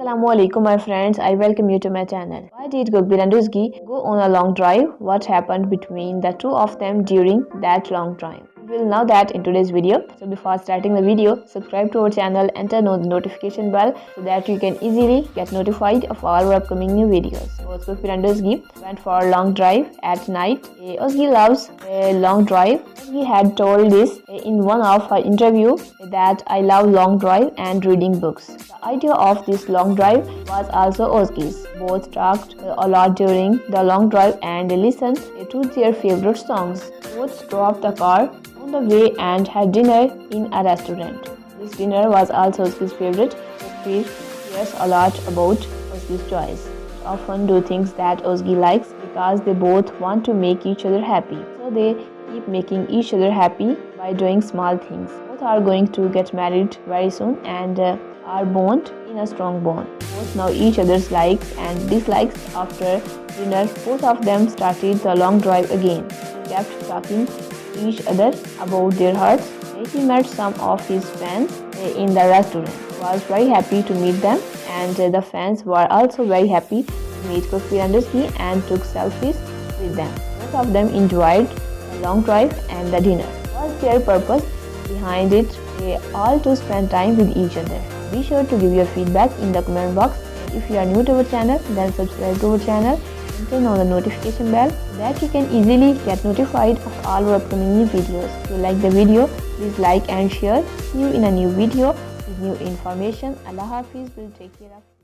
Assalamu alaikum my friends, I welcome you to my channel. Why did Gokbil and Uzgi go on a long drive? What happened between the two of them during that long drive? We will know that in today's video. So before starting the video, subscribe to our channel and turn on the notification bell so that you can easily get notified of all our upcoming new videos. Gokbil and Uzgi went for a long drive at night. Eh, Uzgi loves a long drive. Uzgi had told this in one of her interview that I love long drive and reading books. The idea of this long drive was also Ozgi's. Both talked a lot during the long drive and listened to their favorite songs. Both dropped the car on the way and had dinner in a restaurant. This dinner was also Ozgi's favorite. He cares a lot about Ozgi's choice. They often do things that Ozgi likes because they both want to make each other happy. So they keep making each other happy by doing small things. Both are going to get married very soon and uh, are bond in a strong bond. Both know each other's likes and dislikes after dinner. Both of them started the long drive again. They kept talking to each other about their hearts. He met some of his fans uh, in the restaurant. Was very happy to meet them and uh, the fans were also very happy to meet Kofi and and took selfies with them. Both of them enjoyed long drive and the dinner. What was their purpose behind it? They all to spend time with each other. Be sure to give your feedback in the comment box. If you are new to our channel, then subscribe to our channel and turn on the notification bell so that you can easily get notified of all our upcoming new videos. If you like the video, please like and share. See you in a new video with new information. Allah Hafiz will take care of